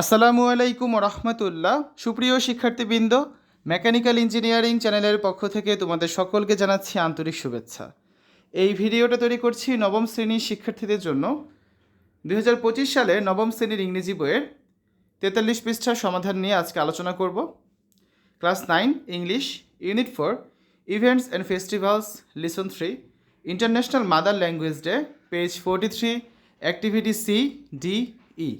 আসসালামু আলাইকুম রহমতুল্লাহ সুপ্রিয় শিক্ষার্থীবৃন্দ, মেকানিক্যাল ইঞ্জিনিয়ারিং চ্যানেলের পক্ষ থেকে তোমাদের সকলকে জানাচ্ছি আন্তরিক শুভেচ্ছা। এই ভিডিওটা তৈরি করছি নবম শ্রেণির শিক্ষার্থীদের জন্য। দু হাজার পঁচিশ সালে নবম শ্রেণির ইংরেজি বইয়ের তেতাল্লিশ পৃষ্ঠার সমাধান নিয়ে আজকে আলোচনা করব। Class nine, English, unit four, events and festivals lesson three, International Mother Language Day, page forty three, activity C, D, E.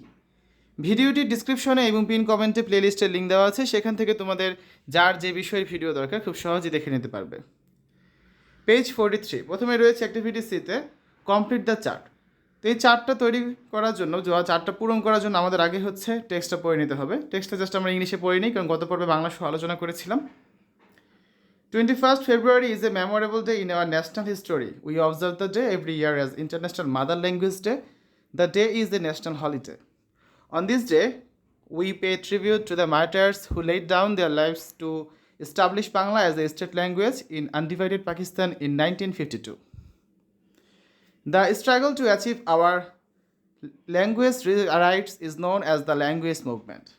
ভিডিওটির ডিসক্রিপশনে এবং পিন কমেন্টে প্লেলিস্টের লিঙ্ক দেওয়া আছে। সেখান থেকে তোমাদের যার যে বিষয়ের ভিডিও দরকার, খুব সহজে দেখে নিতে পারবে। পেজ ফোরটি থ্রি প্রথমে রয়েছে অ্যাক্টিভিটি সিতে কমপ্লিট দ্য চার্ট তো এই চার্টটা তৈরি করার জন্য চার্টটা পূরণ করার জন্য আমাদের আগে হচ্ছে টেক্সটটা পড়ে নিতে হবে। টেক্সটটা জাস্ট আমরা ইংলিশে পড়ে নিই কারণ গত পর্বে বাংলা সহ আলোচনা করেছিলাম। Twenty first February is a memorable day in our national history we observe the day every year as International Mother Language Day the day is a national holiday. On this day, we pay tribute to the martyrs who laid down their lives to establish Bangla as a state language in undivided Pakistan in 1952. The struggle to achieve our language rights is known as the language movement.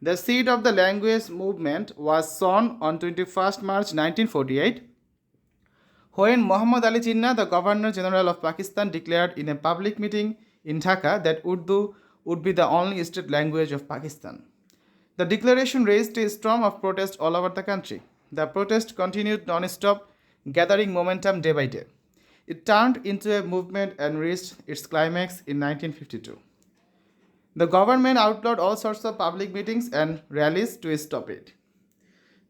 The seed of the language movement was sown on 21st March 1948 when Muhammad Ali Jinnah, the Governor General of Pakistan, declared in a public meeting in Dhaka that Urdu would be the only state language of Pakistan. The declaration raised a storm of protest all over the country. The protest continued non-stop, gathering momentum day by day. It turned into a movement and reached its climax in 1952. The government outlawed all sorts of public meetings and rallies to stop it.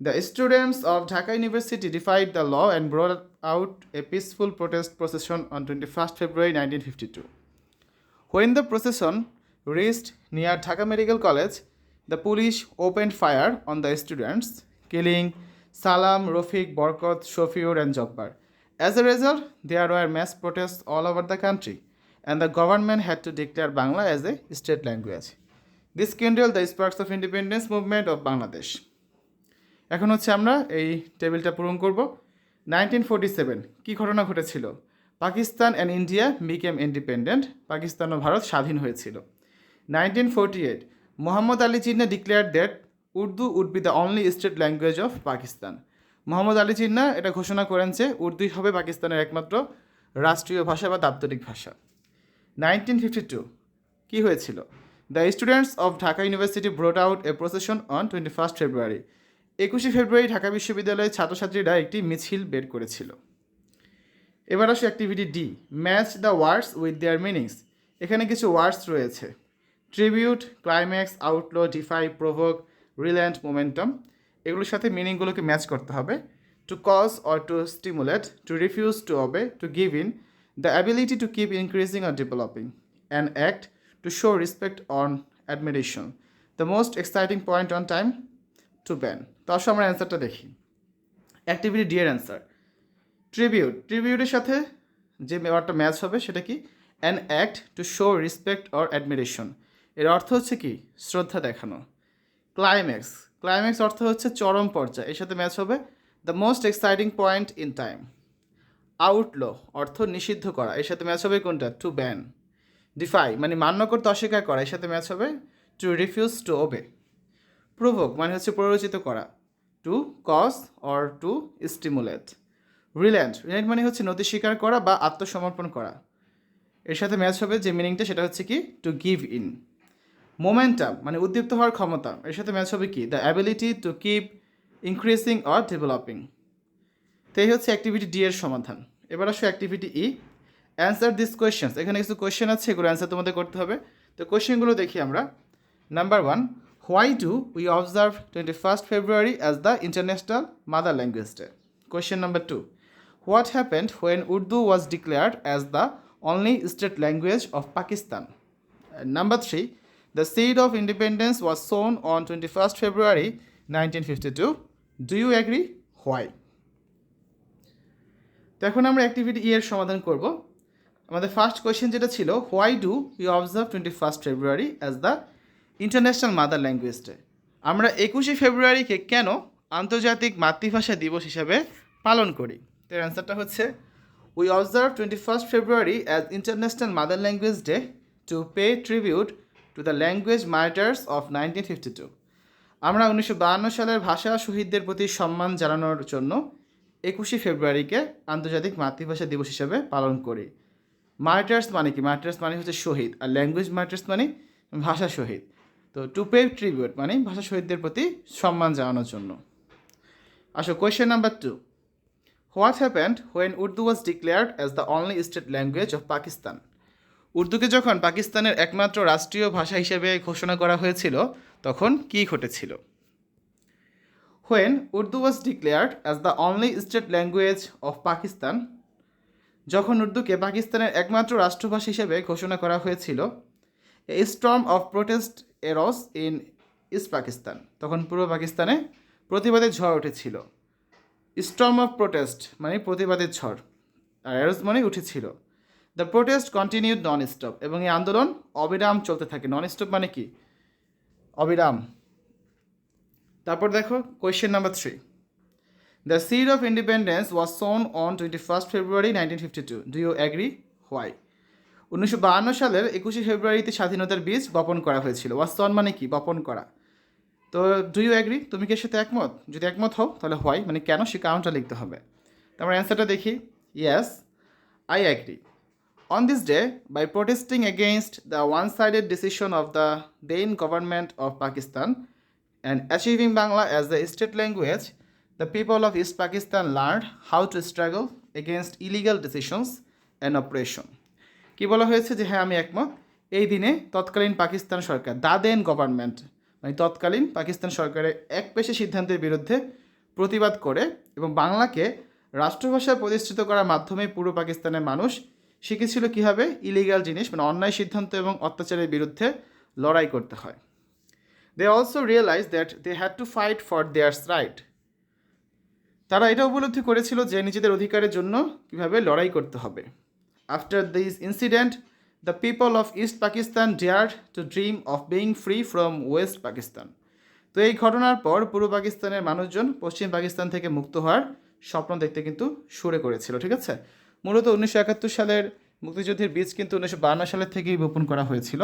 The students of Dhaka University defied the law and brought out a peaceful protest procession on 21st February 1952. When the procession reached near Dhaka medical college the police open fire on the students killing Salam Rafiq Barkat Shafiur and Jabbar as a result there were mass protest all over the country and the government had to declare Bangla as a state language this kindled the sparks of independence movement of Bangladesh এখন হচ্ছে আমরা এই টেবিলটা পূরণ করব। Nineteen forty seven, কী ঘটনা ঘটেছিল? Pakistan and India became independent Pakistan ও ভারত স্বাধীন হয়েছিল। Nineteen forty eight, Mohammad Ali Jinnah declare that Urdu would be the only state language of Pakistan Mohammad Ali Jinnah এটা ঘোষণা করেন যে উর্দুই হবে পাকিস্তানের একমাত্র রাষ্ট্রীয় ভাষা বা দাপ্তরিক ভাষা। নাইনটিন ফিফটি টু, কী হয়েছিল? The students of Dhaka university brought out a procession on twenty first February একুশে ফেব্রুয়ারি ঢাকা বিশ্ববিদ্যালয়ের ছাত্রছাত্রীরা একটি মিছিল বের করেছিল। এবার আসে activity D match the words with their meanings এখানে কিছু ওয়ার্ডস রয়েছে। Tribute climax outlaw defy provoke relent momentum এগুলোর সাথে মিনিংগুলোকে ম্যাচ করতে হবে। To cause or to stimulate to refuse to obey to give in the ability to keep increasing or developing and act to show respect on admiration the most exciting point on time to ban তো আসো আমরা অ্যান্সারটা দেখি। Activity D এর answer tribute ট্রিবিউটের সাথে যে ওয়ার্ডটা ম্যাচ হবে সেটা কি? An act to show respect or admiration এর অর্থ হচ্ছে কি? শ্রদ্ধা দেখানো। ক্লাইম্যাক্স ক্লাইম্যাক্স অর্থ হচ্ছে চরম পর্যায়ে। এর সাথে ম্যাচ হবে the most exciting point in time outlaw অর্থ নিষিদ্ধ করা। এর সাথে ম্যাচ হবে কোনটা? টু ব্যান ডিফাই মানে মান্য করতে অস্বীকার করা। এর সাথে ম্যাচ হবে to refuse to obey provoke মানে হচ্ছে প্ররোচিত করা। To cause or to stimulate relent relent মানে হচ্ছে নথি স্বীকার করা বা আত্মসমর্পণ করা। এর সাথে ম্যাচ হবে যে মিনিংটা সেটা হচ্ছে কি? টু গিভ ইন মোমেন্টাম মানে উদ্দীপ্ত হওয়ার ক্ষমতা। এর সাথে ম্যাচ হবে কি? The ability to keep increasing or developing তো এই হচ্ছে অ্যাক্টিভিটি ডি এর সমাধান। এবার আসো activity E answer this questions এখানে কিছু কোয়েশ্চেন আছে, এগুলো অ্যান্সার তোমাদের করতে হবে। তো কোয়েশ্চেনগুলো দেখি আমরা। Number one why do we observe twenty first February as the International Mother Language Day question number two what happened when Urdu was declared as the only state language of Pakistan number Pakistan. And number three, the seed of independence was sown on 21st February 1952. Do you agree? Why? তো আমরা activity E এর সমাধান করব আমাদের first question যেটা ছিল why do you observe twenty first February as the International Mother Language Day আমরা একুশে ফেব্রুয়ারিকে কেন আন্তর্জাতিক মাতৃভাষা দিবস হিসাবে পালন করি তো এর অ্যান্সারটা হচ্ছে We observe 21st February as International Mother Language Day to pay tribute to the language martyrs of nineteen fifty two আমরা উনিশশো বাহান্ন সালের ভাষা শহীদদের প্রতি সম্মান জানানোর জন্য একুশে ফেব্রুয়ারিকে আন্তর্জাতিক মাতৃভাষা দিবস হিসেবে পালন করি। মার্টার্স মানে কি? মার্টার্স মানে হচ্ছে শহীদ আর ল্যাঙ্গুয়েজ মার্টার্স মানে ভাষা শহীদ। তো টু পে ট্রিবিউট মানে ভাষা শহীদদের প্রতি সম্মান জানানোর জন্য। আসো question number two what happened when Urdu was declared as the only state language of Pakistan উর্দুকে যখন পাকিস্তানের একমাত্র রাষ্ট্রীয় ভাষা হিসেবে ঘোষণা করা হয়েছিল, তখন কী ঘটেছিল? When Urdu was declared as the only state language of Pakistan যখন উর্দুকে পাকিস্তানের একমাত্র রাষ্ট্রভাষা হিসেবে ঘোষণা করা হয়েছিল a storm of protest arose in East Pakistan তখন পূর্ব পাকিস্তানে প্রতিবাদের ঝড় উঠেছিল। স্টর্ম অফ প্রোটেস্ট মানে প্রতিবাদের ঝড়। আর এরস মানে উঠেছিল। The protest continued non stop এবং এই আন্দোলন অবিরাম চলতে থাকে। নন স্টপ মানে কি? অবিরাম। তারপর দেখো question number three the seed of independence was sown on twenty first February nineteen fifty two do you agree why উনিশশো বাহান্ন সালের একুশে ফেব্রুয়ারিতে স্বাধীনতার বীজ বপন করা হয়েছিল। সন মানে কি? বপন করা। তো ডু ইউ অ্যাগ্রি তুমি কি সাথে একমত? যদি একমত হও, তাহলে হোয়াই মানে কেন? সে কারণটা লিখতে হবে। তারপর অ্যান্সারটা দেখি। Yes I agree On this day, by protesting against the one sided decision of the then government of Pakistan and achieving Bangla as the state language, the people of East Pakistan learned how to struggle against illegal decisions and oppression. কি বলা হয়েছে যে হ্যাঁ আমি একমত এই দিনে তৎকালীন পাকিস্তান সরকার দা দেন গভর্নমেন্ট মানে তৎকালীন পাকিস্তান সরকারের এক পেশে সিদ্ধান্তের বিরুদ্ধে প্রতিবাদ করে এবং বাংলাকে রাষ্ট্রভাষায় প্রতিষ্ঠিত করার মাধ্যমে পূর্ব পাকিস্তানের মানুষ শিখেছিল কীভাবে ইলিগাল জিনিস মানে অন্যায় সিদ্ধান্ত এবং অত্যাচারের বিরুদ্ধে লড়াই করতে হয়। They also realise that they had to fight for theirs right তারা এটা উপলব্ধি করেছিল যে নিজেদের অধিকারের জন্য কীভাবে লড়াই করতে হবে। After this incident the people of East Pakistan dare to dream of being free from West Pakistan তো এই ঘটনার পর পূর্ব পাকিস্তানের মানুষজন পশ্চিম পাকিস্তান থেকে মুক্ত হওয়ার স্বপ্ন দেখতে কিন্তু শুরু করেছিল, ঠিক আছে? মূলত উনিশশো একাত্তর সালের মুক্তিযুদ্ধের বীজ কিন্তু উনিশশো বান্ন সালের থেকেই বপন করা হয়েছিল।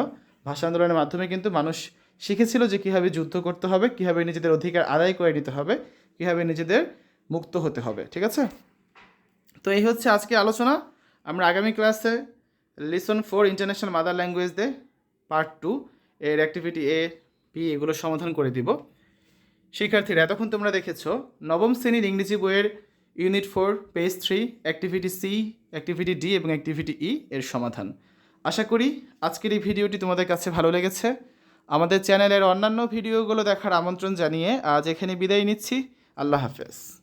ভাষা আন্দোলনের মাধ্যমে কিন্তু মানুষ শিখেছিল যে কীভাবে যুদ্ধ করতে হবে, কীভাবে নিজেদের অধিকার আদায় করে নিতে হবে, কীভাবে নিজেদের মুক্ত হতে হবে, ঠিক আছে? তো এই হচ্ছে আজকে আলোচনা। আমরা আগামী ক্লাসে lesson four International Mother Language day part two এর অ্যাক্টিভিটি এ বি এগুলো সমাধান করে দিব। শিক্ষার্থীরা, এতক্ষণ তোমরা দেখেছ, নবম শ্রেণির ইংরেজি বইয়ের unit four, page three, activity C, activity D এবং অ্যাক্টিভিটি ই এর সমাধান। আশা করি আজকের এই ভিডিওটি তোমাদের কাছে ভালো লেগেছে। আমাদের চ্যানেলের অন্যান্য ভিডিওগুলো দেখার আমন্ত্রণ জানিয়ে আজ এখানে বিদায় নিচ্ছি। আল্লাহ হাফেজ।